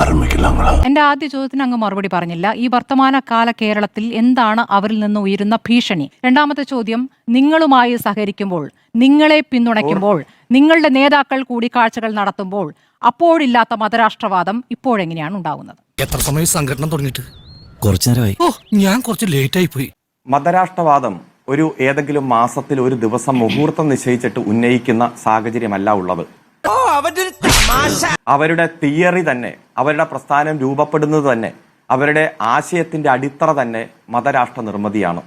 ആരംഭിക്കില്ല എന്റെ ആദ്യ ചോദ്യത്തിന് അങ്ങ് മറുപടി പറഞ്ഞില്ല. ഈ വർത്തമാന കാല കേരളത്തിൽ എന്താണ് അവരിൽ നിന്ന് ഉയരുന്ന ഭീഷണി? രണ്ടാമത്തെ ചോദ്യം നിങ്ങളുമായി സഹകരിക്കുമ്പോൾ നിങ്ങളെ പിന്തുണയ്ക്കുമ്പോൾ നിങ്ങളുടെ നേതാക്കൾ കൂടിക്കാഴ്ചകൾ നടത്തുമ്പോൾ അപ്പോഴില്ലാത്ത മതരാഷ്ട്രവാദം ഇപ്പോഴെങ്ങനെയാണ് ഉണ്ടാകുന്നത്? എത്ര സമയം സംഘടന തുടങ്ങിയിട്ട്? കുറച്ചു നേരമായി ഓ ഞാൻ കുറച്ച് ലേറ്റ് ആയി പോയി മതരാഷ്ട്രവാദം ഒരു ഏതെങ്കിലും മാസത്തിൽ ഒരു ദിവസം മുഹൂർത്തം നിശ്ചയിച്ചിട്ട് ഉന്നയിക്കുന്ന സാഹചര്യമല്ല ഉള്ളത്. അവരുടെ തിയറി തന്നെ അവരുടെ പ്രസ്ഥാനം രൂപപ്പെടുന്നത് തന്നെ അവരുടെ ആശയത്തിന്റെ അടിത്തറ തന്നെ മതരാഷ്ട്ര നിർമ്മിതിയാണ്.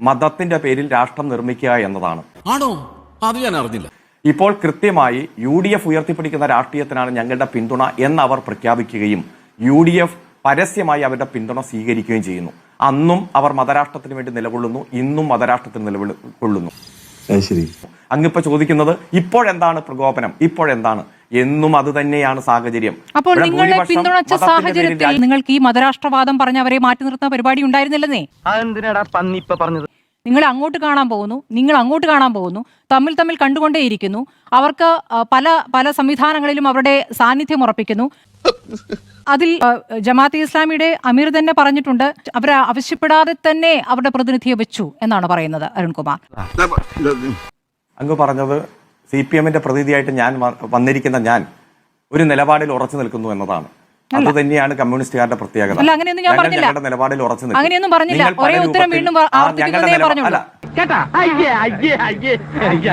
മതത്തിന്റെ പേരിൽ രാഷ്ട്രം നിർമ്മിക്കുക എന്നതാണ്. ആണോ? അത് ഞാൻ അറിഞ്ഞില്ല. ഇപ്പോൾ കൃത്യമായി യു ഡി എഫ് ഉയർത്തിപ്പിടിക്കുന്ന രാഷ്ട്രീയത്തിനാണ് ഞങ്ങളുടെ പിന്തുണ എന്ന് അവർ പ്രഖ്യാപിക്കുകയും യു ഡി എഫ് പരസ്യമായി അവരുടെ പിന്തുണ സ്വീകരിക്കുകയും ചെയ്യുന്നു. അന്നും അവർ മതരാഷ്ട്രത്തിന് വേണ്ടി നിലകൊള്ളുന്നു ഇന്നും മതരാഷ്ട്രത്തിന് നിലകൊള്ളുന്നു അങ്ങിപ്പോ ചോദിക്കുന്നത് ഇപ്പോഴെന്താണ് പ്രകോപനം? ഇപ്പോഴെന്താണ്? എന്നും അത് തന്നെയാണ് സാഹചര്യം. അപ്പോൾ നിങ്ങളുടെ നിങ്ങളെ പിന്തുണച്ച സാഹചര്യത്തിൽ നിങ്ങൾക്ക് ഈ മതരാഷ്ട്രവാദം പറഞ്ഞവരെ മാറ്റി നിർത്തുന്ന പരിപാടി ഉണ്ടായിരുന്നില്ലെന്നേ? അതെന്തിനാടാ പറഞ്ഞത്? നിങ്ങൾ അങ്ങോട്ട് കാണാൻ പോകുന്നു നിങ്ങൾ അങ്ങോട്ട് കാണാൻ പോകുന്നു തമ്മിൽ തമ്മിൽ കണ്ടുകൊണ്ടേയിരിക്കുന്നു. അവർക്ക് പല പല സംവിധാനങ്ങളിലും അവരുടെ സാന്നിധ്യം ഉറപ്പിക്കുന്നു. അതിൽ ജമാഅത്തെ ഇസ്ലാമിയുടെ അമീർ തന്നെ പറഞ്ഞിട്ടുണ്ട് അവരെ ആവശ്യപ്പെടാതെ തന്നെ അവരുടെ പ്രതിനിധിയെ വെച്ചു എന്നാണ് പറയുന്നത് അരുൺകുമാർ. അങ്ങ് പറഞ്ഞത് സി പി എമ്മിന്റെ പ്രതിനിധിയായിട്ട് ഞാൻ വന്നിരിക്കുന്ന ഞാൻ ഒരു നിലപാടിൽ ഉറച്ചു നിൽക്കുന്നു എന്നതാണ് അത് തന്നെയാണ് കമ്മ്യൂണിസ്റ്റുകാരുടെ പ്രത്യേകത. ഞങ്ങളുടെ നിലപാടിൽ ഉറച്ചു നിൽക്കും. അങ്ങനെയൊന്നും പറഞ്ഞില്ല. ഒരേ ഉത്തരം വീണ്ടും വ- ആ, ആവർത്തിക്കുന്നതേ ഞങ്ങളുടെ നിലപാ- പറഞ്ഞുള്ളൂ. അല്ല, കേട്ടാ അയ്യേ അയ്യേ അയ്യേ അയ്യേ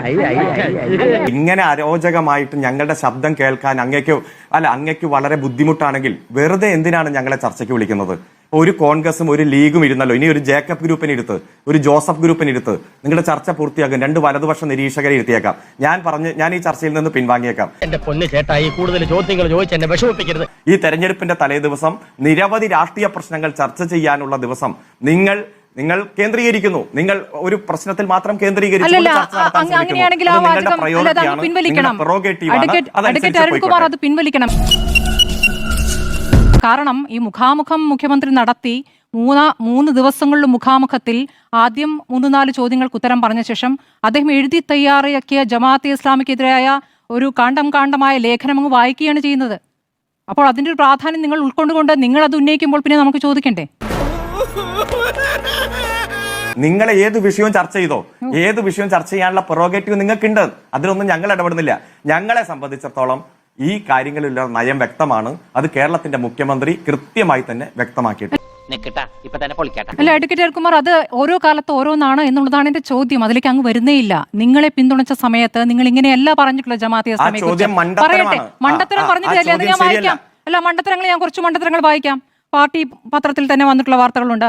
അയ്യേ അയ്യേ ഇങ്ങനെ അരോചകമായിട്ട് ഞങ്ങളുടെ ശബ്ദം കേൾക്കാൻ അങ്ങയ്ക്ക് അല്ല അങ്ങയ്ക്ക് വളരെ ബുദ്ധിമുട്ടാണെങ്കിൽ വെറുതെ എന്തിനാണ് ഞങ്ങളെ ചർച്ചയ്ക്ക് വിളിക്കുന്നത് ഒരു കോൺഗ്രസും ഒരു ലീഗും ഇരുന്നല്ലോ. ഇനി ഒരു ജേക്കബ് ഗ്രൂപ്പിന് ഇരുത്ത് ഒരു ജോസഫ് ഗ്രൂപ്പിന് ഇരുത്ത് നിങ്ങളുടെ ചർച്ച പൂർത്തിയാക്കും രണ്ട് വലതുപക്ഷ നിരീക്ഷകരെ ഇരുത്തിയേക്കാം. ഞാൻ പറഞ്ഞ് ഞാൻ ഈ ചർച്ചയിൽ നിന്ന് പിൻവാങ്ങിയേക്കാം. എന്റെ പൊന്ന് ചേട്ടാ ഈ കൂടുതൽ ചോദ്യങ്ങൾ ചോദിച്ച് എന്നെ വിഷമിപ്പിക്കരുത്. ഈ തെരഞ്ഞെടുപ്പിന്റെ തലേ ദിവസം നിരവധി രാഷ്ട്രീയ പ്രശ്നങ്ങൾ ചർച്ച ചെയ്യാനുള്ള ദിവസം നിങ്ങൾ നിങ്ങൾ കേന്ദ്രീകരിക്കുന്നു. നിങ്ങൾ ഒരു പ്രശ്നത്തിൽ മാത്രം കേന്ദ്രീകരിച്ചു അങ്ങനെയാണെങ്കിൽ ആ അത് പിൻവലിക്കണം. കാരണം ഈ മുഖാമുഖം മുഖ്യമന്ത്രി നടത്തി മൂന്നാ മൂന്ന് ദിവസങ്ങളിലും മുഖാമുഖത്തിൽ ആദ്യം മൂന്ന് നാല് ചോദ്യങ്ങൾക്ക് ഉത്തരം പറഞ്ഞ ശേഷം അദ്ദേഹം എഴുതി തയ്യാറാക്കിയ ജമാഅത്തെ ഇസ്ലാമിക്കെതിരായ ഒരു കാണ്ടം കാണ്ടമായ ലേഖനം അങ്ങ് വായിക്കുകയാണ് ചെയ്യുന്നത്. അപ്പോൾ അതിന്റെ ഒരു പ്രാധാന്യം നിങ്ങൾ ഉൾക്കൊണ്ടുകൊണ്ട് നിങ്ങൾ അത് ഉന്നയിക്കുമ്പോൾ പിന്നെ നമുക്ക് ചോദിക്കണ്ടേ? നിങ്ങളെ ഏത് വിഷയവും ചർച്ച ചെയ്തോ? ഏത് വിഷയവും ചർച്ച ചെയ്യാനുള്ള പ്രൊറോഗേറ്റീവ് നിങ്ങൾക്കുണ്ട്. അതിലൊന്നും ഞങ്ങൾ ഇടപെടുന്നില്ല. ഞങ്ങളെ സംബന്ധിച്ചിടത്തോളം ഈ കാര്യങ്ങളിലുള്ള നയം വ്യക്തമാണ്. അത് കേരളത്തിന്റെ മുഖ്യമന്ത്രി കൃത്യമായി തന്നെ വ്യക്തമാക്കിയിട്ടുണ്ട്. നിക്കട്ടാ ഇപ്പൊ തന്നെ പൊളിക്കട്ടെ. അല്ല അഡ്വക്കേറ്റ് അരുൺകുമാർ അത് ഓരോ കാലത്ത് ഓരോന്നാണ് എന്നുള്ളതാണ് എന്റെ ചോദ്യം. അതിലേക്ക് അങ്ങ് വരുന്നേ ഇല്ല. നിങ്ങളെ പിന്തുണച്ച സമയത്ത് നിങ്ങൾ ഇങ്ങനെയല്ല പറഞ്ഞിട്ടുള്ള ജമാഅത്തെ. പറയട്ടെ മണ്ടത്തരം പറഞ്ഞിട്ടില്ല അത് ഞാൻ വായിക്കാം. അല്ല മണ്ടത്തരങ്ങൾ ഞാൻ കുറച്ച് മണ്ടത്തരങ്ങൾ വായിക്കാം. പാർട്ടി പത്രത്തിൽ തന്നെ വന്നിട്ടുള്ള വാർത്തകളുണ്ട്.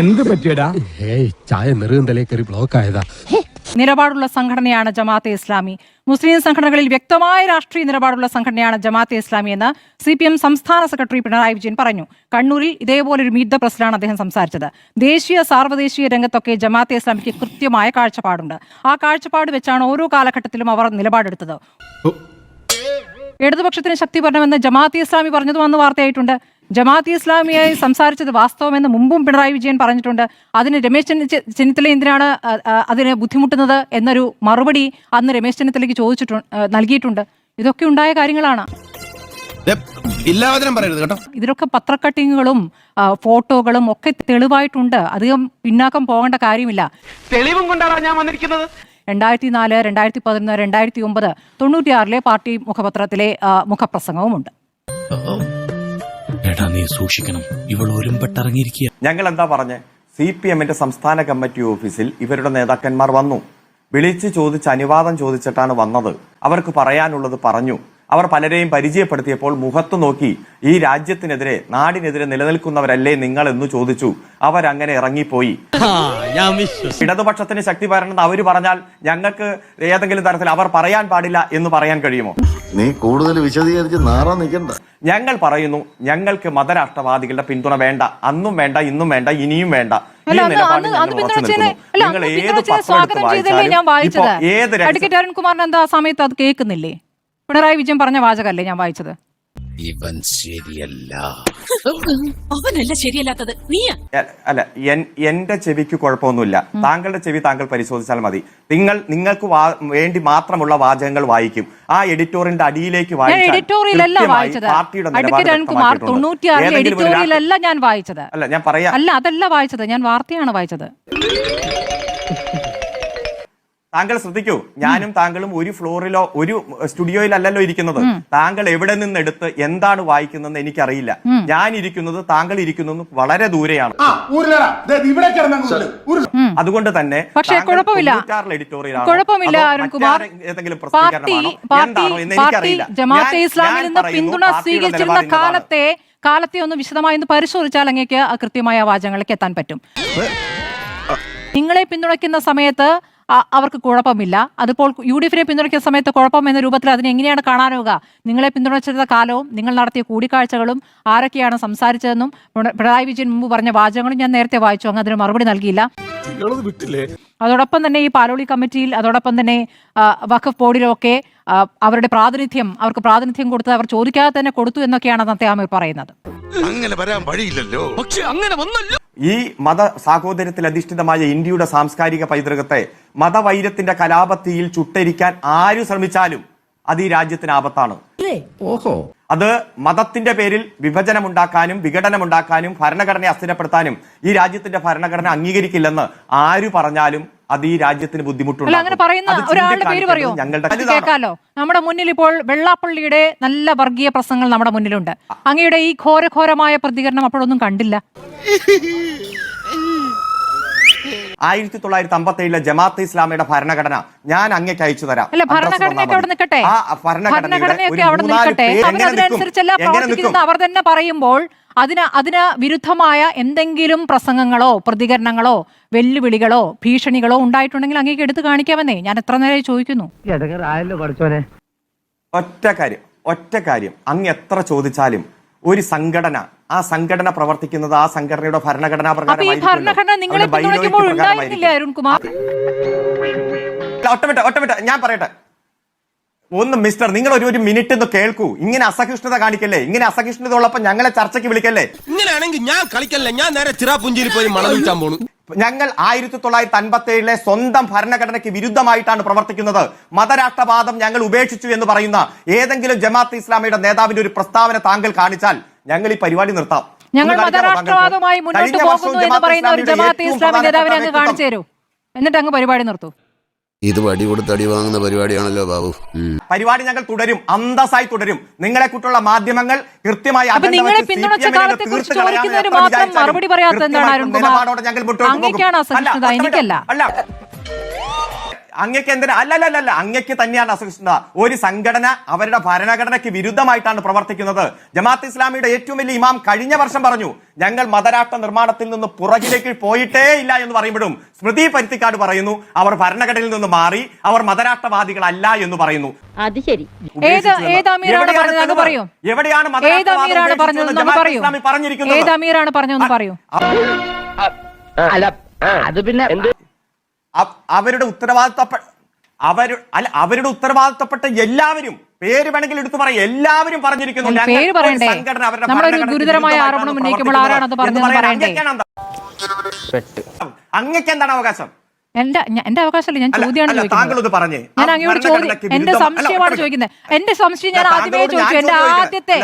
എന്ത് പറ്റിയടാ? ഏയ് ചായ നെറുകന്തലേ കയറി ബ്ലോക്ക് ആയതാ. നിലപാടുള്ള സംഘടനയാണ് ജമാഅത്തെ ഇസ്ലാമി. മുസ്ലിം സംഘടനകളിൽ വ്യക്തമായ രാഷ്ട്രീയ നിലപാടുള്ള സംഘടനയാണ് ജമാഅത്തെ ഇസ്ലാമി എന്ന് സി പി എം സംസ്ഥാന സെക്രട്ടറി പിണറായി വിജയൻ പറഞ്ഞു. കണ്ണൂരിൽ ഇതേപോലെ ഒരു മീറ്റ് ദ പ്രസിലാണ് അദ്ദേഹം സംസാരിച്ചത്. ദേശീയ സാർവദേശീയ രംഗത്തൊക്കെ ജമാഅത്തെ ഇസ്ലാമിക്ക് കൃത്യമായ കാഴ്ചപ്പാടുണ്ട്. ആ കാഴ്ചപ്പാട് വെച്ചാണ് ഓരോ കാലഘട്ടത്തിലും അവർ നിലപാടെടുത്തത്. ഇടതുപക്ഷത്തിന് ശക്തി പറഞ്ഞുവെന്ന് ജമാഅത്തെ ഇസ്ലാമി പറഞ്ഞതും അന്ന് വാർത്തയായിട്ടുണ്ട്. ജമാഅത്തെ ഇസ്ലാമിയായി സംസാരിച്ചത് വാസ്തവമെന്ന് മുമ്പും പിണറായി വിജയൻ പറഞ്ഞിട്ടുണ്ട്. അതിന് രമേശ് ചെന്നി- ചെന്നിത്തല എന്തിനാണ് അതിന് ബുദ്ധിമുട്ടുന്നത് എന്നൊരു മറുപടി അന്ന് രമേശ് ചെന്നിത്തലയ്ക്ക് ചോദിച്ചിട്ടു നൽകിയിട്ടുണ്ട്. ഇതൊക്കെ ഉണ്ടായ കാര്യങ്ങളാണ്. പറയരുത് കേട്ടോ. ഇതിലൊക്കെ പത്രക്കട്ടിങ്ങുകളും ഫോട്ടോകളും ഒക്കെ തെളിവായിട്ടുണ്ട്. അധികം പിന്നാക്കം പോകേണ്ട കാര്യമില്ല. തെളിവും കൊണ്ടാണ് ഞാൻ വന്നിരിക്കുന്നത്. രണ്ടായിരത്തി നാല് രണ്ടായിരത്തി പതിനൊന്ന് രണ്ടായിരത്തി ഒമ്പത് തൊണ്ണൂറ്റിയാറിലെ പാർട്ടി മുഖപത്രത്തിലെ മുഖപ്രസംഗവുമുണ്ട്. എടാ നീ സൂക്ഷിക്കണം. ഇവൾ ഒരുമ്പെട്ടിറങ്ങിയിരിക്കുക ഞങ്ങൾ എന്താ പറഞ്ഞ്? സി പി എമ്മിന്റെ സംസ്ഥാന കമ്മിറ്റി ഓഫീസിൽ ഇവരുടെ നേതാക്കന്മാർ വന്നു. വിളിച്ച് ചോദിച്ച് അനുവാദം ചോദിച്ചിട്ടാണ് വന്നത്. അവർക്ക് പറയാനുള്ളത് പറഞ്ഞു. അവർ പലരെയും പരിചയപ്പെടുത്തിയപ്പോൾ മുഖത്ത് നോക്കി ഈ രാജ്യത്തിനെതിരെ നാടിനെതിരെ നിലനിൽക്കുന്നവരല്ലേ നിങ്ങൾ എന്ന് ചോദിച്ചു. അവരങ്ങനെ ഇറങ്ങിപ്പോയി. ഇടതുപക്ഷത്തിന് ശക്തി വരണമെന്ന് അവർ പറഞ്ഞാൽ ഞങ്ങൾക്ക് ഏതെങ്കിലും തരത്തിൽ അവർ പറയാൻ പാടില്ല എന്ന് പറയാൻ കഴിയുമോ? നീ കൂടുതൽ വിശദീകരിച്ച് നാറാൻ നിൽക്കണ്ട. ഞങ്ങൾ പറയുന്നു ഞങ്ങൾക്ക് മതരാഷ്ട്രവാദികളുടെ പിന്തുണ വേണ്ട. അന്നും വേണ്ട ഇന്നും വേണ്ട ഇനിയും വേണ്ട. ഈ നിലപാടിൽ അന്ന് ഞങ്ങൾ ഉറച്ചു നിൽക്കുന്നു. നിങ്ങൾ ഏത് പത്രം എടുത്ത് വായിച്ചാലും ഏത് രഹസ്യ- അഡ്വക്കേറ്റ് അരുൺകുമാറിന് എന്താ ആ സമയത്ത് അത് കേൾക്കുന്നില്ലേ? പിണറായി വിജയൻ പറഞ്ഞ വാചകല്ലേ ഞാൻ വായിച്ചത്? ഇവൻ ശരിയല്ല. അവനല്ല ശരിയല്ലാത്തത്. നീയാ. അല്ല എൻ- എന്റെ ചെവിക്ക് കുഴപ്പമൊന്നുമില്ല. താങ്കളുടെ ചെവി താങ്കൾ പരിശോധിച്ചാൽ മതി. നിങ്ങൾ നിങ്ങൾക്ക് വാ- വേണ്ടി മാത്രമുള്ള വാചകങ്ങൾ വായിക്കും. ആ എഡിറ്റോറിയലിന്റെ അടിയിലേക്ക് ഞാൻ വായിച്ചാൽ എഡിറ്റോറിയൽ കൃത്യമായി വായിച്ചത്. പാർട്ടിയുടെ നിലപാട് അഡ്വക്കേറ്റ് അരുൺകുമാർ വ്യക്തമാക്കിയിട്ടുണ്ട്. ഏതെങ്കിലും ഒരു അല്ല ഞാൻ വായിച്ചത്. അല്ല ഞാൻ പറയാം. അല്ല അതല്ല വായിച്ചത്. ഞാൻ വാർത്തയാണ് വായിച്ചത്. താങ്കൾ ശ്രദ്ധിക്കൂ ഞാനും താങ്കളും ഒരു ഫ്ലോറിലോ ഒരു സ്റ്റുഡിയോയിലല്ലല്ലോ ഇരിക്കുന്നത്. താങ്കൾ എവിടെ നിന്നെടുത്ത് എന്താണ് വായിക്കുന്നതെന്ന് എനിക്കറിയില്ല. ഞാൻ ഇരിക്കുന്നത് താങ്കൾ ഇരിക്കുന്നത് വളരെ ദൂരെയാണ്. അതുകൊണ്ട് തന്നെ പക്ഷേ കുഴപ്പമില്ല. ഏതെങ്കിലും നിന്ന് പിന്തുണ സ്വീകരിച്ചിരുന്ന കാലത്തെ കാലത്തെ ഒന്ന് വിശദമായി ഒന്ന് പരിശോധിച്ചാൽ അങ്ങേക്ക് ആ കൃത്യമായ വാചകങ്ങളിലേക്ക് എത്താൻ പറ്റും. നിങ്ങളെ പിന്തുണയ്ക്കുന്ന സമയത്ത് അവർക്ക് കുഴപ്പമില്ല. അതിപ്പോൾ യു ഡി എഫിനെ പിന്തുണയ്ക്കുന്ന സമയത്ത് കുഴപ്പം എന്ന രൂപത്തിൽ അതിനെ എങ്ങനെയാണ് കാണാനാവുക? നിങ്ങളെ പിന്തുണച്ചിരുന്ന കാലവും നിങ്ങൾ നടത്തിയ കൂടിക്കാഴ്ചകളും ആരൊക്കെയാണ് സംസാരിച്ചതെന്നും പിണ- പിണറായി വിജയൻ മുമ്പ് പറഞ്ഞ വാചകങ്ങളും ഞാൻ നേരത്തെ വായിച്ചു. അങ്ങ് അതിന് മറുപടി നൽകിയില്ല. വിട്ടില്ലേ? അതോടൊപ്പം തന്നെ ഈ പാലോളി കമ്മിറ്റിയിൽ അതോടൊപ്പം തന്നെ വഖഫ് ബോർഡിലൊക്കെ അവരുടെ പ്രാതിനിധ്യം അവർക്ക് പ്രാതിനിധ്യം കൊടുത്തത് അവർ ചോദിക്കാതെ തന്നെ കൊടുത്തു എന്നൊക്കെയാണ് അന്നത്തെ ആമിർ പറയുന്നത്. അങ്ങനെ വരാൻ വഴിയില്ലല്ലോ. പക്ഷെ അങ്ങനെ വന്നല്ലോ. ഈ മത സാഹോദര്യത്തിൽ അധിഷ്ഠിതമായ ഇന്ത്യയുടെ സാംസ്കാരിക പൈതൃകത്തെ മതവൈരത്തിന്റെ കലാപത്തിയിൽ ചുട്ടരിക്കാൻ ആര് ശ്രമിച്ചാലും അത് ഈ രാജ്യത്തിന് ആപത്താണ്. ഓഹോ. അത് മതത്തിന്റെ പേരിൽ വിഭജനമുണ്ടാക്കാനും വിഘടനമുണ്ടാക്കാനും ഭരണഘടനയെ അസ്ഥിരപ്പെടുത്താനും ഈ രാജ്യത്തിന്റെ ഭരണഘടന അംഗീകരിക്കില്ലെന്ന് ആര് പറഞ്ഞാലും അത് ഈ രാജ്യത്തിന് ബുദ്ധിമുട്ടുണ്ട് അങ്ങനെ പറയുന്ന ഒരാളുടെ പേര് പറയോ. കേൾക്കാലോ. നമ്മുടെ മുന്നിൽ ഇപ്പോൾ വെള്ളാപ്പള്ളിയുടെ നല്ല വർഗീയ പ്രസംഗങ്ങൾ നമ്മുടെ മുന്നിലുണ്ട്. അങ്ങയുടെ ഈ ഘോരഘോരമായ പ്രതികരണം അപ്പോഴൊന്നും കണ്ടില്ല. ആയിരത്തി തൊള്ളായിരത്തി അമ്പത്തി ഏഴിലെ ജമാഅത്ത് ഇസ്ലാമിയുടെ ഭരണഘടന ഞാൻ അങ്ങേക്ക് അയച്ചു തരാം. അല്ല അഡ്രസ്സ് അവിടെ നിൽക്കട്ടെ? ആ ഭരണഘടനയൊക്കെ അവർ തന്നെ പറയുമ്പോൾ അതിന് അതിന് വിരുദ്ധമായ എന്തെങ്കിലും പ്രസംഗങ്ങളോ പ്രതികരണങ്ങളോ വെല്ലുവിളികളോ ഭീഷണികളോ ഉണ്ടായിട്ടുണ്ടെങ്കിൽ അങ്ങേക്ക് എടുത്തു കാണിക്കാമെന്നേ. ഞാൻ എത്ര നേരം ചോദിക്കുന്നു. ഒറ്റ കാര്യം ഒറ്റ കാര്യം. അങ്ങ് എത്ര ചോദിച്ചാലും ഒരു സംഘടന ആ സംഘടന പ്രവർത്തിക്കുന്നത് ആ സംഘടനയുടെ ഭരണഘടനാ പ്രകാരം ഈ ഭരണഘടന നിങ്ങളെ പിന്തുണയ്ക്കുമ്പോൾ ഉണ്ടായിരുന്നില്ല അരുൺകുമാർ ഒറ്റ മിനിറ്റ് ഞാൻ പറയട്ടെ. ഒന്ന് മിസ്റ്റർ നിങ്ങൾ ഒരു ഒരു മിനിറ്റ് ഒന്ന് കേൾക്കൂ. ഇങ്ങനെ അസഹിഷ്ണുത കാണിക്കല്ലേ? ഇങ്ങനെ അസഹിഷ്ണുത ഉള്ളപ്പോ ഞങ്ങളെ ചർച്ചയ്ക്ക് വിളിക്കല്ലേ? ഇങ്ങനെയാണെങ്കിൽ ഞാൻ കളിക്കല്ലേ? ഞാൻ നേരെ ചിറാപുഞ്ചിയിൽ പോയി മണം വിളിക്കാൻ പോണു. ഞങ്ങൾ ആയിരത്തി തൊള്ളായിരത്തി അൻപത്തി ഏഴിലെ സ്വന്തം ഭരണഘടനയ്ക്ക് വിരുദ്ധമായിട്ടാണ് പ്രവർത്തിക്കുന്നത്. മതരാഷ്ട്രവാദം ഞങ്ങൾ ഉപേക്ഷിച്ചു എന്ന് പറയുന്ന ഏതെങ്കിലും ജമാഅത്ത് ഇസ്ലാമിയുടെ നേതാവിന്റെ ഒരു പ്രസ്താവന താങ്കൾ കാണിച്ചാൽ ഞങ്ങൾ ഈ പരിപാടി നിർത്താം. ഞങ്ങൾ മതരാഷ്ട്രവാദവുമായി മുന്നോട്ട് പോകുന്നു എന്ന് പറയുന്ന ഒരു ജമാഅത്ത് ഇസ്ലാമി നേതാവിനെ അങ്ങ് കാണിച്ചു തരൂ. എന്നിട്ട് അങ്ങ് പരിപാടി നിർത്തൂ. ഇത് വടി കൊടുത്ത് അടി വാങ്ങുന്ന പരിപാടിയാണല്ലോ ബാബു. പരിപാടി ഞങ്ങൾ തുടരും അന്തസ്സായി തുടരും. നിങ്ങളെ കുറിച്ചുള്ള മാധ്യമങ്ങൾ കൃത്യമായി അപ്പൊ അജണ്ട നിങ്ങളെ പിന്തുണച്ച കാലത്തെ കുറിച്ച് തീർത്ത് കളയാൻ മാത്രം മറുപടി പറയാത്തത് എന്താണ്? കൃത്യമായ അരുൺകുമാർ? നിലപാടോടെ ഞങ്ങൾ മുന്നോട്ട് പോകും. അല്ല, അങ്ങക്ക് എന്തിനാ? അല്ല അല്ല അല്ല, അല്ല അങ്ങക്ക് തന്നെയാണ് അസഹിഷ്ണുത. ഒരു സംഘടന അവരുടെ ഭരണഘടനയ്ക്ക് വിരുദ്ധമായിട്ടാണ് പ്രവർത്തിക്കുന്നത്. ജമാഅത്ത് ഇസ്ലാമിയുടെ ഏറ്റവും വലിയ ഇമാം കഴിഞ്ഞ വർഷം പറഞ്ഞു ഞങ്ങൾ മതരാഷ്ട്ര നിർമ്മാണത്തിൽ നിന്ന് പുറകിലേക്ക് പോയിട്ടേ ഇല്ല എന്ന് പറയുമ്പോഴും സ്മൃതി പരുത്തിക്കാട് പറയുന്നു അവർ ഭരണഘടനയിൽ നിന്ന് മാറി അവർ മതരാഷ്ട്രവാദികളല്ല എന്ന് പറയുന്നു. അത് ശരി. എവിടെയാണ് മതരാഷ്ട്രവാദം പറഞ്ഞിരിക്കുന്നത്? അല്ല അത് പിന്നെ അവരുടെ ഉത്തരവാദിത്തപ്പെട്ട അവർ അല്ല അവരുടെ ഉത്തരവാദിത്തപ്പെട്ട എല്ലാവരും പേര് വേണമെങ്കിൽ എടുത്തു പറയാം എല്ലാവരും പറഞ്ഞിരിക്കുന്നു. അങ്ങക്ക് പേര് പറയണ്ടേ? നമ്മളൊരു ഗുരുതരമായ ആരോപണം ഉന്നയിക്കുമ്പോൾ പറഞ്ഞതെന്ന് പറയണ്ടേ? അങ്ങേക്കാണ് അങ്ങേക്ക് എന്താണ് അവകാശം? എന്റെ എന്റെ അവകാശമല്ല ഞാൻ ചോദ്യമാണ്. ഞാൻ അങ്ങോട്ട് ചോദ്യം എന്റെ സംശയമാണ് ചോദിക്കുന്നത്. എന്റെ സംശയം ഞാൻ ആദ്യമേ ചോദിച്ചു. എന്റെ ആദ്യത്തെ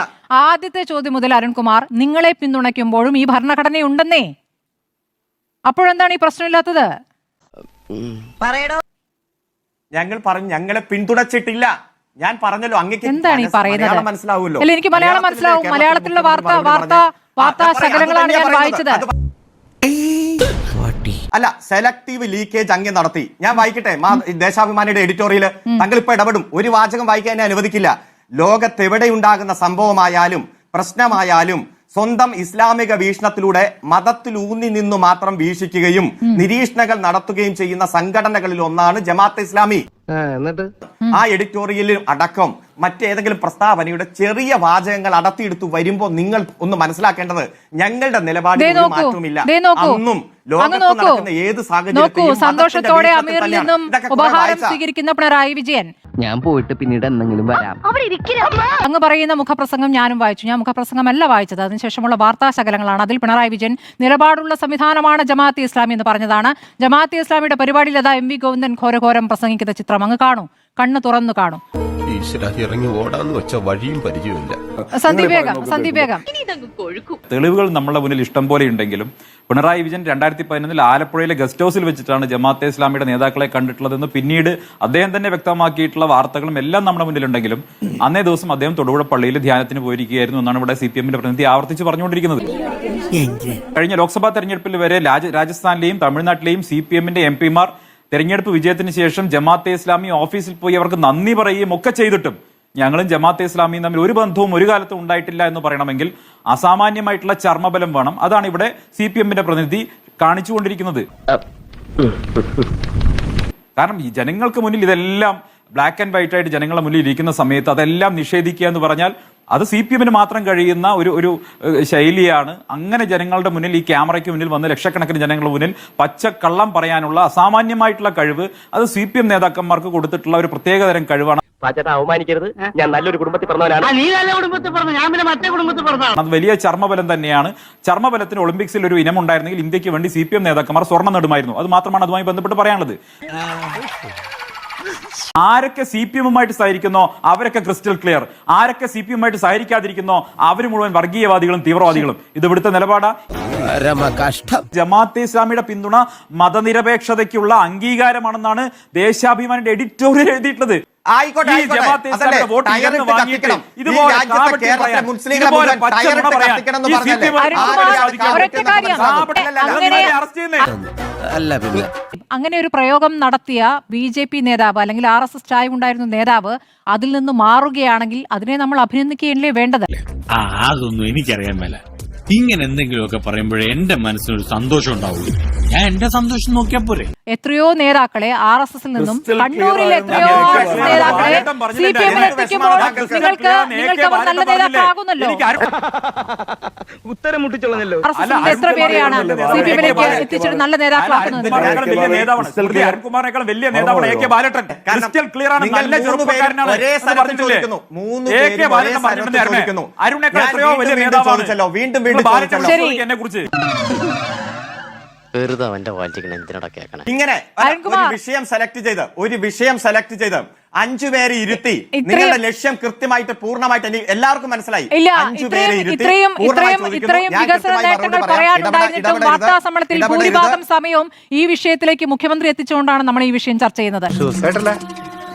ആദ്യത്തെ ചോദ്യം മുതൽ അരുൺകുമാർ നിങ്ങളെ പിന്തുണയ്ക്കുമ്പോഴും ഈ ഭരണഘടനയുണ്ടെന്നേ. അപ്പോഴെന്താണ് ഈ പ്രശ്നമില്ലാത്തത്? ഞങ്ങൾ പറഞ്ഞു ഞങ്ങളെ പിന്തുണച്ചിട്ടില്ല. ഞാൻ പറഞ്ഞല്ലോ അങ്ങേക്ക് എന്താണ് ഈ പറയുന്നത്? മനസ്സിലാവുമല്ലോ. അല്ല എനിക്ക് മലയാളം മനസ്സിലാവും. മലയാളത്തിലുള്ള വാർത്ത വാർത്ത. വാർത്താ ശകലങ്ങളാണ് ഞാൻ വായിച്ചത്. അല്ല സെലക്ടീവ് ലീക്കേജ് അങ്ങ് നടത്തി. ഞാൻ വായിക്കട്ടെ. മാ ദേശാഭിമാനിയുടെ എഡിറ്റോറിയൽ തങ്ങൾ ഇപ്പൊ ഇടപെടും. ഒരു വാചകം വായിക്കാൻ എന്നെ അനുവദിക്കില്ല. ലോകത്തെവിടെയുണ്ടാകുന്ന സംഭവമായാലും പ്രശ്നമായാലും സ്വന്തം ഇസ്ലാമിക വീക്ഷണത്തിലൂടെ മതത്തിലൂന്നി നിന്നു മാത്രം വീക്ഷിക്കുകയും നിരീക്ഷണങ്ങൾ നടത്തുകയും ചെയ്യുന്ന സംഘടനകളിൽ ഒന്നാണ് ജമാഅത്ത് ഇസ്ലാമി. എന്നിട്ട്? ആ എഡിറ്റോറിയലിൽ അടക്കം മറ്റേതെങ്കിലും പ്രസ്താവനയുടെ ചെറിയ വാചകങ്ങൾ അടത്തിയെടുത്തു വരുമ്പോൾ നിങ്ങൾ ഒന്ന് മനസ്സിലാക്കേണ്ടത് ഞങ്ങളുടെ നിലപാട് മാറ്റമില്ല അന്നും ലോകത്ത് നടക്കുന്ന ഏത് സാഹചര്യത്തിൽ സാഹചര്യത്തിലും സന്തോഷത്തോടെ അമീറിൽ നിന്നും ഉപഹാരം സ്വീകരിക്കുന്ന പിണറായി വിജയൻ. ഞാൻ പോയിട്ട് പിന്നീട് എന്തെങ്കിലും വരാം. അങ്ങ് പറയുന്ന മുഖപ്രസംഗം ഞാനും വായിച്ചു. ഞാൻ മുഖപ്രസംഗമല്ല വായിച്ചത്. അതിനുശേഷമുള്ള വാർത്താ ശകലങ്ങളാണ്. അതിൽ പിണറായി വിജയൻ നിലപാടുള്ള സംവിധാനമാണ് ജമാഅത്തെ ഇസ്ലാമി എന്ന് പറഞ്ഞതാണ്. ജമാഅത്തെ ഇസ്ലാമിയുടെ പരിപാടിയിൽ അതാ എം വി ഗോവിന്ദൻ ഘോരഘോരം പ്രസംഗിക്കുന്ന ചിത്രം അങ്ങ് കാണൂ. കണ്ണ് തുറന്നു കാണും. ഇറങ്ങി ഓടാന്ന് വെച്ച വഴിയും പരിചയമില്ല. സന്ദീപ് വേഗം സന്ദീപ് വേഗം. തെളിവുകൾ നമ്മുടെ മുന്നിൽ ഇഷ്ടം പോലെ ഉണ്ടെങ്കിലും പിണറായി വിജയൻ രണ്ടായിരത്തി പതിനൊന്നിൽ ആലപ്പുഴയിലെ ഗസ്റ്റ് ഹൗസിൽ വെച്ചിട്ടാണ് ജമാഅത്തെ ഇസ്ലാമിയുടെ നേതാക്കളെ കണ്ടിട്ടുള്ളതെന്ന് പിന്നീട് അദ്ദേഹം തന്നെ വ്യക്തമാക്കിയിട്ടുള്ള വാർത്തകളും എല്ലാം നമ്മുടെ മുന്നിലുണ്ടെങ്കിലും അന്നേ ദിവസം അദ്ദേഹം തൊടുപുഴ പള്ളിയിൽ ധ്യാനത്തിന് പോയിരിക്കുകയായിരുന്നു എന്നാണ് ഇവിടെ സി പി എമ്മിന്റെ പ്രതിനിധി ആവർത്തിച്ച് പറഞ്ഞുകൊണ്ടിരിക്കുന്നത്. കഴിഞ്ഞ ലോക്സഭാ തെരഞ്ഞെടുപ്പിൽ വരെ രാജ- രാജസ്ഥാനിലെയും തമിഴ്നാട്ടിലെയും സി പി എമ്മിന്റെ എം പിമാർ തെരഞ്ഞെടുപ്പ് വിജയത്തിന് ശേഷം ജമാഅത്തെ ഇസ്ലാമി ഓഫീസിൽ പോയി അവർക്ക് നന്ദി പറയുകയും ഒക്കെ ചെയ്തിട്ടും ഞങ്ങളും ജമാഅത്തെ ഇസ്ലാമിയും തമ്മിൽ ഒരു ബന്ധവും ഒരു കാലത്തും ഉണ്ടായിട്ടില്ല എന്ന് പറയണമെങ്കിൽ അസാമാന്യമായിട്ടുള്ള ചർമ്മബലം വേണം. അതാണ് ഇവിടെ സി പി എമ്മിന്റെ പ്രതിനിധി കാണിച്ചുകൊണ്ടിരിക്കുന്നത്. കാരണം ഈ ജനങ്ങൾക്ക് മുന്നിൽ ഇതെല്ലാം ബ്ലാക്ക് ആൻഡ് വൈറ്റ് ആയിട്ട് ജനങ്ങളുടെ മുന്നിൽ ഇരിക്കുന്ന സമയത്ത് അതെല്ലാം നിഷേധിക്കുക എന്ന് പറഞ്ഞാൽ അത് സി പി എമ്മിന് മാത്രം കഴിയുന്ന ഒരു ഒരു ശൈലിയാണ്. അങ്ങനെ ജനങ്ങളുടെ മുന്നിൽ ഈ ക്യാമറയ്ക്ക് മുന്നിൽ വന്ന് ലക്ഷക്കണക്കിന് ജനങ്ങളുടെ മുന്നിൽ പച്ചക്കള്ളം പറയാനുള്ള അസാമാന്യമായിട്ടുള്ള കഴിവ് അത് സി പി എം നേതാക്കന്മാർക്ക് കൊടുത്തിട്ടുള്ള ഒരു പ്രത്യേകതരം കഴിവാണ്. പാച്ചേട്ടാ അവമാനിക്കരുത്. ഞാൻ നല്ലൊരു കുടുംബത്തിൽ പറഞ്ഞവനാണ്. നീ നല്ല കുടുംബത്തിൽ പറഞ്ഞു ഞാൻ പിന്നെ മറ്റേ കുടുംബത്തിൽ പറഞ്ഞു അത് വലിയ ചർമ്മബലം തന്നെയാണ്. ചർമ്മബലത്തിന് ഒളിമ്പിക്സിൽ ഒരു ഇനം ഉണ്ടായിരുന്നെങ്കിൽ ഇന്ത്യയ്ക്ക് വേണ്ടി സി പി എം നേതാക്കന്മാർ സ്വർണം നേടുമായിരുന്നു. അത് മാത്രമാണ് അതുമായി ബന്ധപ്പെട്ട് പറയാനുള്ളത്. ആരൊക്കെ സി പി എമ്മുമായിട്ട് സഹകരിക്കുന്നോ അവരൊക്കെ ക്രിസ്റ്റൽ ക്ലിയർ. ആരൊക്കെ സി പി എമ്മുമായിട്ട് സഹകരിക്കാതിരിക്കുന്നോ അവർ മുഴുവൻ വർഗീയവാദികളും തീവ്രവാദികളും. ഇത് ഇവിടുത്തെ നിലപാടാ. ജമാഅത്തെ ഇസ്ലാമിയുടെ പിന്തുണ മതനിരപേക്ഷതയ്ക്കുള്ള അംഗീകാരമാണെന്നാണ് ദേശാഭിമാനിയുടെ എഡിറ്റോറിയൽ എഴുതിയിട്ടുള്ളത്. ആയിക്കോട്ടെ, അങ്ങനെ- ഒരു പ്രയോഗം നടത്തിയ ബി ജെ പി നേതാവ് അല്ലെങ്കിൽ ആർ എസ് എസ് ചായ ഉണ്ടായിരുന്ന നേതാവ് അതിൽ നിന്ന് മാറുകയാണെങ്കിൽ അതിനെ നമ്മൾ അഭിനന്ദിക്കുകയല്ലേ വേണ്ടത്? ആ അതൊന്നും എനിക്കറിയാൻ മേല. ഇങ്ങനെ എന്തെങ്കിലുമൊക്കെ പറയുമ്പോഴേ എന്റെ മനസ്സിനൊരു സന്തോഷം ഉണ്ടാവുള്ളൂ. ഞാൻ എന്റെ സന്തോഷം നോക്കിയാൽ പോരെ. എത്രയോ നേതാക്കളെ ആർ എസ് എസിൽ നിന്നും കണ്ണൂരിൽ എത്രയോ ആർ എസ് എസ് നേതാക്കളെ സി പി എമ്മിൽ എത്തിക്കുമ്പോൾ നിങ്ങൾക്ക് നിങ്ങൾക്ക് അവർ നല്ല നേതാക്കളാകുന്നല്ലോ ഉത്തരം മുട്ടിച്ചുള്ളല്ലോ ആർ എസ് എസിന്റെ എത്ര പേരെയാണ് സി പി എമ്മിലേക്ക് എത്തിച്ചിട്ട് നല്ല നേതാക്കളാക്കുന്നത്? വലിയ നേതാവാണ് A K Balettan crystal clear ആണ് നല്ല ചെറുപ്പക്കാരനാണ് എ കെ ബാലട്ടൻ പറഞ്ഞിട്ടുണ്ട് എത്രയോ വലിയ നേതാവാണ്. വീണ്ടും വീണ്ടും ബാലട്ടൻ എന്നെ കുറിച്ച്. വെറുതെ അവന്റെ വായിച്ചിരിക്കണ എന്തിനോടാ കേൾക്കണേ ഇങ്ങനെ അല്ല, ഒരു അരുൺകുമാർ. വിഷയം സെലക്ട് ചെയ്ത് ഒരു വിഷയം സെലക്ട് ചെയ്ത് അഞ്ചു പേരെ ഇരുത്തി ഇത്രയും- നിങ്ങളുടെ ലക്ഷ്യം കൃത്യമായിട്ട് പൂർണമായിട്ട് എനിക്ക് എല്ലാവർക്കും മനസ്സിലായി ഇല്ല അഞ്ചു പേരെ ഇത്രയും ഇരുത്തി ഇത്രയും പൂർണമായി ഇത്രയും ചോദിക്കുന്നു. ഇത്രയും ഞാൻ വികസന കൃത്യമായി മറുപടി നേട്ടങ്ങൾ പറയാം. പറയാനുണ്ടായിരുന്നിട്ടും ഇടപെടരുത്. വാർത്താ സമ്മേളനത്തിൽ ഇടപെടരുത്. ഭൂരിഭാഗം സമയവും ഈ വിഷയത്തിലേക്ക് മുഖ്യമന്ത്രി എത്തിച്ചുകൊണ്ടാണ് നമ്മൾ ഈ വിഷയം ചർച്ച ചെയ്യുന്നത്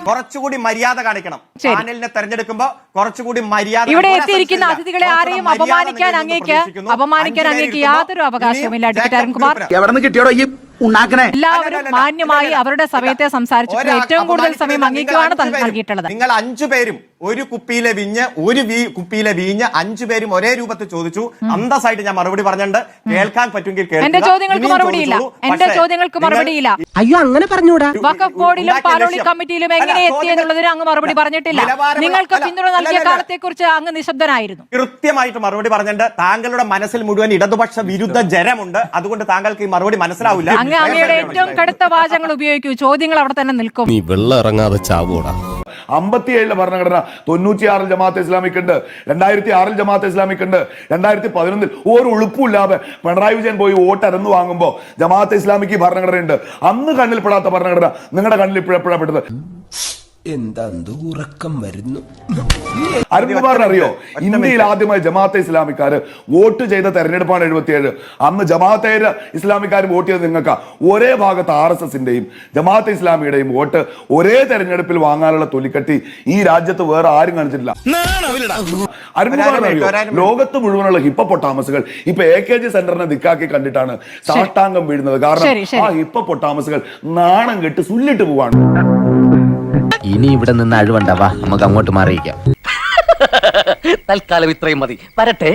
കുറച്ചുകൂടി മര്യാദ കാണിക്കണം. ചാനലിനെ പാനലിനെ തെരഞ്ഞെടുക്കുമ്പോ കുറച്ചുകൂടി മര്യാദ ഇവിടെ എത്തിയിരിക്കുന്ന അതിഥികളെ ആരെയും അപമാനിക്കാൻ അങ്ങേക്ക് അപമാനിക്കാൻ അങ്ങേക്ക് യാതൊരു അവകാശവുമില്ല. ഇല്ല കിട്ടിയോ അരുൺകുമാർ. എവിടെ നിന്ന് കിട്ടിയോടോ ഈ ഉണ്ടാക്കണേ. എല്ലാവരും മാന്യമായി അവരുടെ സമയത്തെ സംസാരിച്ചു ഏറ്റവും കൂടുതൽ സമയം അംഗീകാരമാണ് അങ്ങേക്കുമാണ് നിങ്ങൾ അഞ്ച് പേരും. നൽകിയിട്ടുള്ളത് നിങ്ങൾ അഞ്ചു പേരും ഒരു കുപ്പിയിലെ വിഞ്ഞ് ഒരു വീ- കുപ്പിയിലെ വീഞ്ഞ് അഞ്ചു പേരും ഒരേ രൂപത്തിൽ ചോദിച്ചു. അന്തസ്സായിട്ട് ഞാൻ മറുപടി പറഞ്ഞിട്ടുണ്ട്. കേൾക്കാൻ പറ്റുമെങ്കിൽ കേൾക്കുക. എന്റെ ചോദ്യങ്ങൾക്ക് മറുപടിയില്ല. എന്റെ ചോദ്യങ്ങൾക്ക് മറുപടിയില്ല അയ്യോ അങ്ങനെ പറഞ്ഞൂടാ. വഖഫ് ബോർഡിലും പാലോളി കമ്മിറ്റിയിലും എങ്ങനെ എത്തി എന്നുള്ളതിന് അങ്ങ് മറുപടി പറഞ്ഞിട്ടില്ല. നിങ്ങൾക്ക് പിന്തുണ നൽകിയ കാലത്തെ കുറിച്ച് അങ്ങ് നിശബ്ദനായിരുന്നു. കൃത്യമായിട്ട് മറുപടി പറഞ്ഞിട്ടുണ്ട്. താങ്കളുടെ മനസ്സിൽ മുഴുവൻ ഇടതുപക്ഷ വിരുദ്ധ ജരമുണ്ട്. അതുകൊണ്ട് താങ്കൾക്ക് ഈ മറുപടി മനസ്സിലാവില്ല. അങ്ങ് അങ്ങയുടെ ഏറ്റവും കടുത്ത വാചകങ്ങൾ ഉപയോഗിക്കൂ. ചോദ്യങ്ങൾ അവിടെ തന്നെ നിൽക്കും. നീ വെള്ളം ഇറങ്ങാതെ ചാവൂടാ അമ്പത്തിയേഴിലെ ഭരണഘടന തൊണ്ണൂറ്റിയാറിൽ ജമാഅത്ത് ഇസ്ലാമിക് ഉണ്ട് രണ്ടായിരത്തി ആറിൽ ജമാഅത്ത് ഇസ്ലാമിക് ഉണ്ട് രണ്ടായിരത്തി പതിനൊന്നിൽ ഒരു ഉളുപ്പുമില്ലാതെ പിണറായി വിജയൻ പോയി വോട്ട് അരന്ന് വാങ്ങുമ്പോൾ ജമാഅത്ത് ഇസ്ലാമിക്ക് ഈ ഭരണഘടന ഉണ്ട് അന്ന് കണ്ണിൽ പെടാത്ത ഭരണഘടന നിങ്ങളുടെ കണ്ണിൽ ഇപ്പോഴെപ്പോഴാണ് പെട്ടത്. എന്താ ഉറക്കം വരുന്നു? അരുൺകുമാറിന് അറിയോ? ഇന്ത്യയിൽ. ആദ്യമായി ജമാഅത്തെ ഇസ്ലാമിക്കാർ വോട്ട് ചെയ്ത തെരഞ്ഞെടുപ്പാണ് എഴുപത്തിയേഴ്. അന്ന് ജമാഅത്തെ ഇസ്ലാമിക്കാർ വോട്ട് ചെയ്ത് നിങ്ങൾക്ക്. ഒരേ ഭാഗത്ത് ആർ എസ് എസിന്റെയും ജമാഅത്തെ ഇസ്ലാമിയുടെയും വോട്ട് ഒരേ തെരഞ്ഞെടുപ്പിൽ വാങ്ങാനുള്ള തൊലിക്കട്ടി ഈ രാജ്യത്ത് വേറെ ആരും കാണിച്ചിട്ടില്ല. അരുൺകുമാറിന് അറിയോ? ലോകത്ത് മുഴുവനുള്ള ഹിപ്പപ്പൊട്ടാമസുകൾ. ഇപ്പൊ എ കെ ജി സെന്ററിനെ ദിക്കാക്കി കണ്ടിട്ടാണ് സാഷ്ടാംഗം വീഴുന്നത്. കാരണം. ആ ഹിപ്പപ്പൊട്ടാമസുകൾ നാണം കെട്ട് സുല്ലിട്ട് പോവാണ്. ഇനി ഇവിടെ നിന്ന് അഴിവണ്ടാവാ നമുക്ക് അങ്ങോട്ട് മാറിയിക്കാം തൽക്കാലം ഇത്രയും മതി. വരട്ടെ.